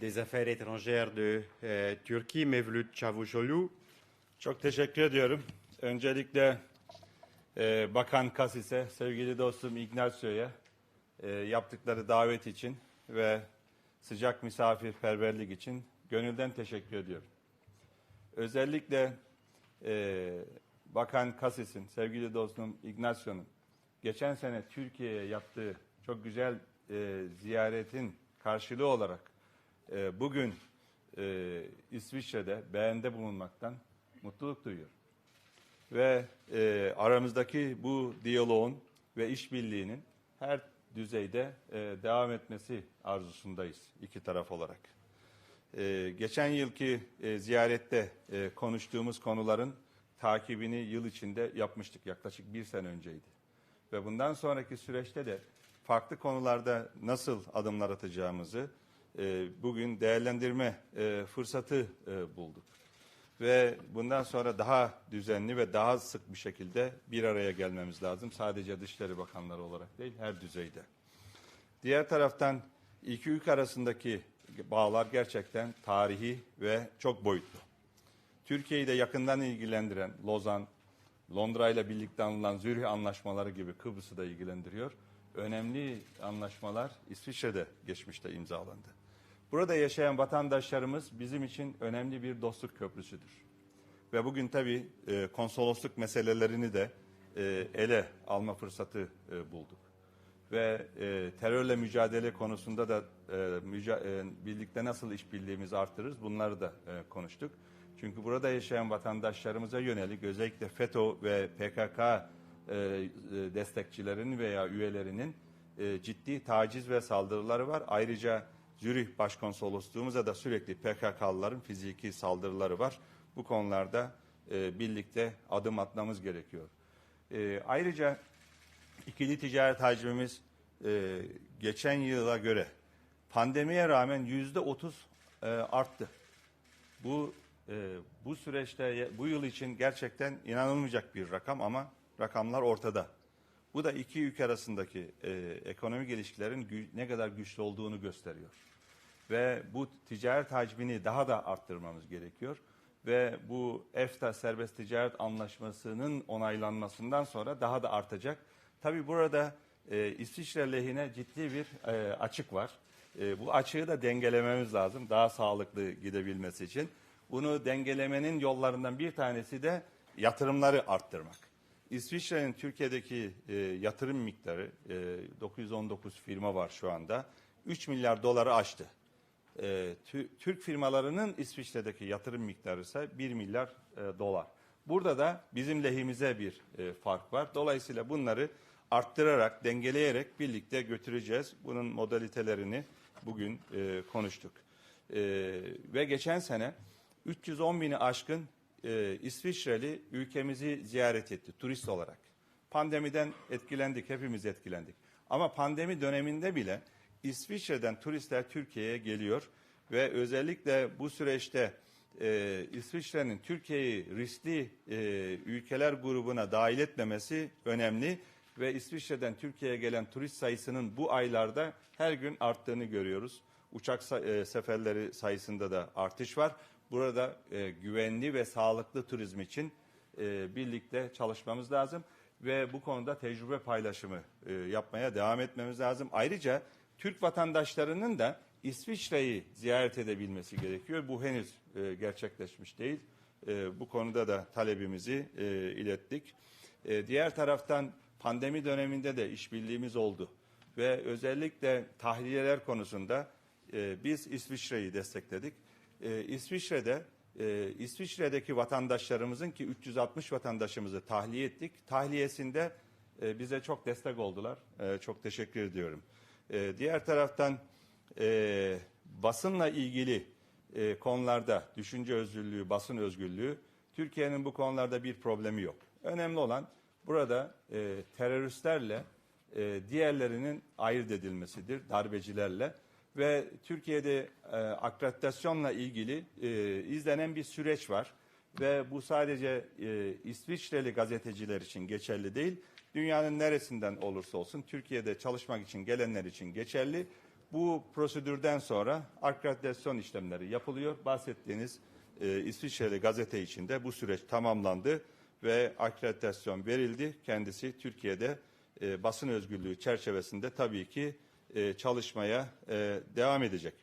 des Affaires étrangères de euh, Turquie, Mevlüt Çavuşoğlu. Çok teşekkür ediyorum. Öncelikle e, Bakan Kasis'e, sevgili dostum Ignacio'ya e, yaptıkları davet için ve sıcak misafirperverlik için gönülden teşekkür ediyorum. Özellikle e, Bakan Kasis'in, sevgili dostum Ignacio'nun geçen sene Türkiye'ye yaptığı çok güzel e, ziyaretin karşılığı olarak e, bugün e, İsviçre'de beğende bulunmaktan mutluluk duyuyorum. Ve e, aramızdaki bu diyaloğun ve işbirliğinin her düzeyde e, devam etmesi arzusundayız iki taraf olarak. E, geçen yılki e, ziyarette e, konuştuğumuz konuların takibini yıl içinde yapmıştık yaklaşık bir sene önceydi. Ve bundan sonraki süreçte de farklı konularda nasıl adımlar atacağımızı bugün değerlendirme e, fırsatı e, bulduk. Ve bundan sonra daha düzenli ve daha sık bir şekilde bir araya gelmemiz lazım. Sadece Dışişleri Bakanları olarak değil, her düzeyde. Diğer taraftan iki ülke arasındaki bağlar gerçekten tarihi ve çok boyutlu. Türkiye'yi de yakından ilgilendiren Lozan, Londra ile birlikte alınan Zürih anlaşmaları gibi Kıbrıs'ı da ilgilendiriyor. Önemli anlaşmalar İsviçre'de geçmişte imzalandı. Burada yaşayan vatandaşlarımız bizim için önemli bir dostluk köprüsüdür. Ve bugün tabii e, konsolosluk meselelerini de e, ele alma fırsatı e, bulduk. Ve terörle mücadele konusunda da birlikte nasıl işbirliğimizi artırırız bunları da konuştuk. Çünkü burada yaşayan vatandaşlarımıza yönelik özellikle FETÖ ve PKK destekçilerinin veya üyelerinin ciddi taciz ve saldırıları var. Ayrıca Zürih Başkonsolosluğumuza da sürekli PKK'lıların fiziki saldırıları var. Bu konularda e, birlikte adım atmamız gerekiyor. E, ayrıca ikili ticaret hacmimiz e, geçen yıla göre pandemiye rağmen yüzde otuz e, arttı. Bu e, bu süreçte bu yıl için gerçekten inanılmayacak bir rakam ama rakamlar ortada. Bu da iki ülke arasındaki e, ekonomik ilişkilerin gü- ne kadar güçlü olduğunu gösteriyor. Ve bu ticaret hacmini daha da arttırmamız gerekiyor. Ve bu EFTA serbest ticaret anlaşmasının onaylanmasından sonra daha da artacak. Tabii burada e, İsviçre lehine ciddi bir e, açık var. E, bu açığı da dengelememiz lazım daha sağlıklı gidebilmesi için. Bunu dengelemenin yollarından bir tanesi de yatırımları arttırmak. İsviçre'nin Türkiye'deki e, yatırım miktarı e, 919 firma var şu anda. 3 milyar doları aştı. E, tü- Türk firmalarının İsviçre'deki yatırım miktarı ise 1 milyar e, dolar. Burada da bizim lehimize bir e, fark var. Dolayısıyla bunları arttırarak, dengeleyerek birlikte götüreceğiz. Bunun modalitelerini bugün e, konuştuk. E, ve geçen sene 310 bini aşkın e, İsviçreli ülkemizi ziyaret etti turist olarak. Pandemiden etkilendik, hepimiz etkilendik. Ama pandemi döneminde bile İsviçre'den turistler Türkiye'ye geliyor ve özellikle bu süreçte e, İsviçre'nin Türkiye'yi riskli e, ülkeler grubuna dahil etmemesi önemli ve İsviçre'den Türkiye'ye gelen turist sayısının bu aylarda her gün arttığını görüyoruz. Uçak e, seferleri sayısında da artış var. Burada e, güvenli ve sağlıklı turizm için e, birlikte çalışmamız lazım ve bu konuda tecrübe paylaşımı e, yapmaya devam etmemiz lazım. Ayrıca Türk vatandaşlarının da İsviçre'yi ziyaret edebilmesi gerekiyor. Bu henüz e, gerçekleşmiş değil. E, bu konuda da talebimizi e, ilettik. E, diğer taraftan pandemi döneminde de işbirliğimiz oldu ve özellikle tahliyeler konusunda e, biz İsviçre'yi destekledik. E, İsviçre'de e, İsviçre'deki vatandaşlarımızın ki 360 vatandaşımızı tahliye ettik. Tahliyesinde e, bize çok destek oldular. E, çok teşekkür ediyorum. E, diğer taraftan e, basınla ilgili e, konularda düşünce özgürlüğü, basın özgürlüğü Türkiye'nin bu konularda bir problemi yok. Önemli olan burada e, teröristlerle e, diğerlerinin ayırt edilmesidir, darbecilerle ve Türkiye'de e, akreditasyonla ilgili e, izlenen bir süreç var ve bu sadece e, İsviçreli gazeteciler için geçerli değil, dünyanın neresinden olursa olsun Türkiye'de çalışmak için gelenler için geçerli. Bu prosedürden sonra akreditasyon işlemleri yapılıyor. Bahsettiğiniz e, İsviçreli gazete içinde bu süreç tamamlandı ve akreditasyon verildi. Kendisi Türkiye'de e, basın özgürlüğü çerçevesinde tabii ki e, çalışmaya e, devam edecek.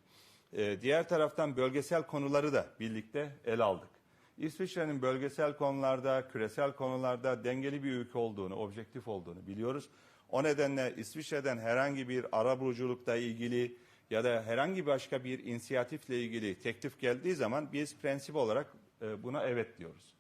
E, diğer taraftan bölgesel konuları da birlikte ele aldık. İsviçre'nin bölgesel konularda, küresel konularda dengeli bir ülke olduğunu, objektif olduğunu biliyoruz. O nedenle İsviçre'den herhangi bir arabuluculukla ilgili ya da herhangi başka bir inisiyatifle ilgili teklif geldiği zaman biz prensip olarak e, buna evet diyoruz.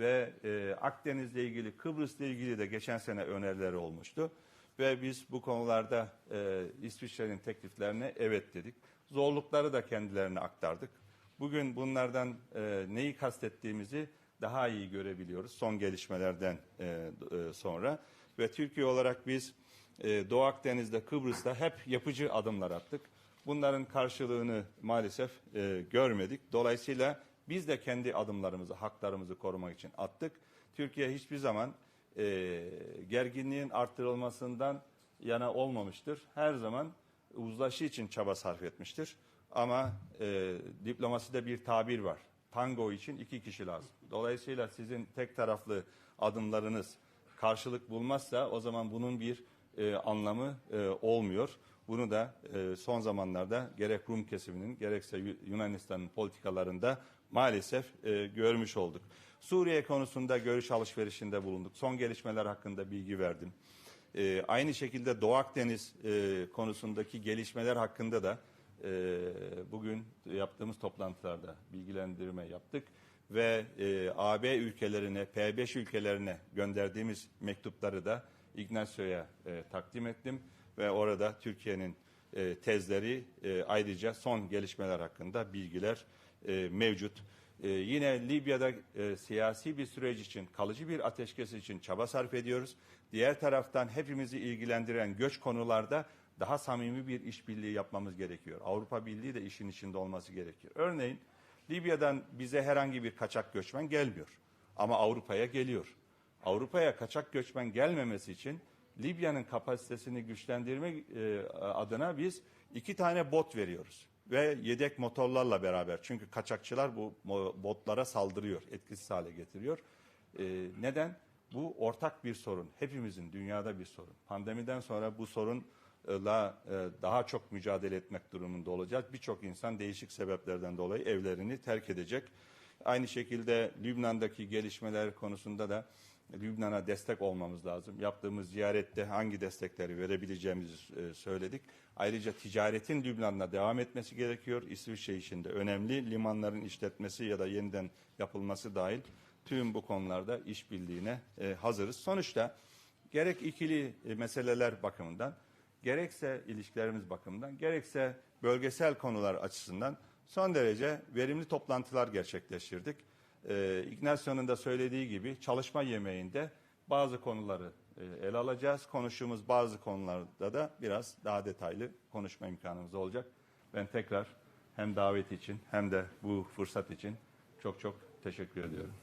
Ve e, Akdeniz'le ilgili, Kıbrıs'la ilgili de geçen sene önerileri olmuştu. Ve biz bu konularda e, İsviçre'nin tekliflerine evet dedik. Zorlukları da kendilerine aktardık. Bugün bunlardan e, neyi kastettiğimizi daha iyi görebiliyoruz son gelişmelerden e, e, sonra. Ve Türkiye olarak biz e, Doğu Akdeniz'de, Kıbrıs'ta hep yapıcı adımlar attık. Bunların karşılığını maalesef e, görmedik. Dolayısıyla biz de kendi adımlarımızı, haklarımızı korumak için attık. Türkiye hiçbir zaman e, gerginliğin arttırılmasından yana olmamıştır. Her zaman uzlaşı için çaba sarf etmiştir. Ama e, diplomaside bir tabir var. Tango için iki kişi lazım. Dolayısıyla sizin tek taraflı adımlarınız karşılık bulmazsa o zaman bunun bir e, anlamı e, olmuyor. Bunu da e, son zamanlarda gerek Rum kesiminin gerekse Yu- Yunanistan'ın politikalarında maalesef e, görmüş olduk. Suriye konusunda görüş alışverişinde bulunduk. Son gelişmeler hakkında bilgi verdim. E, aynı şekilde Doğu Akdeniz konusundaki gelişmeler hakkında da bugün yaptığımız toplantılarda bilgilendirme yaptık ve e, AB ülkelerine, P5 ülkelerine gönderdiğimiz mektupları da Ignacio'ya e, takdim ettim ve orada Türkiye'nin e, tezleri e, ayrıca son gelişmeler hakkında bilgiler e, mevcut. E, yine Libya'da e, siyasi bir süreç için, kalıcı bir ateşkes için çaba sarf ediyoruz. Diğer taraftan hepimizi ilgilendiren göç konularda daha samimi bir işbirliği yapmamız gerekiyor. Avrupa Birliği de işin içinde olması gerekiyor. Örneğin Libya'dan bize herhangi bir kaçak göçmen gelmiyor. Ama Avrupa'ya geliyor. Avrupa'ya kaçak göçmen gelmemesi için Libya'nın kapasitesini güçlendirmek e, adına biz iki tane bot veriyoruz. Ve yedek motorlarla beraber. Çünkü kaçakçılar bu botlara saldırıyor, etkisiz hale getiriyor. E, neden? Bu ortak bir sorun. Hepimizin dünyada bir sorun. Pandemiden sonra bu sorunla e, daha çok mücadele etmek durumunda olacağız. Birçok insan değişik sebeplerden dolayı evlerini terk edecek. Aynı şekilde Lübnan'daki gelişmeler konusunda da Lübnan'a destek olmamız lazım. Yaptığımız ziyarette hangi destekleri verebileceğimizi e, söyledik. Ayrıca ticaretin Lübnan'la devam etmesi gerekiyor. İsviçre için de önemli. Limanların işletmesi ya da yeniden yapılması dahil tüm bu konularda işbirliğine e, hazırız. Sonuçta gerek ikili e, meseleler bakımından, gerekse ilişkilerimiz bakımından, gerekse bölgesel konular açısından son derece verimli toplantılar gerçekleştirdik. Ee, Ignacio'nun da söylediği gibi çalışma yemeğinde bazı konuları e, ele alacağız. Konuştuğumuz bazı konularda da biraz daha detaylı konuşma imkanımız olacak. Ben tekrar hem davet için hem de bu fırsat için çok çok teşekkür ediyorum.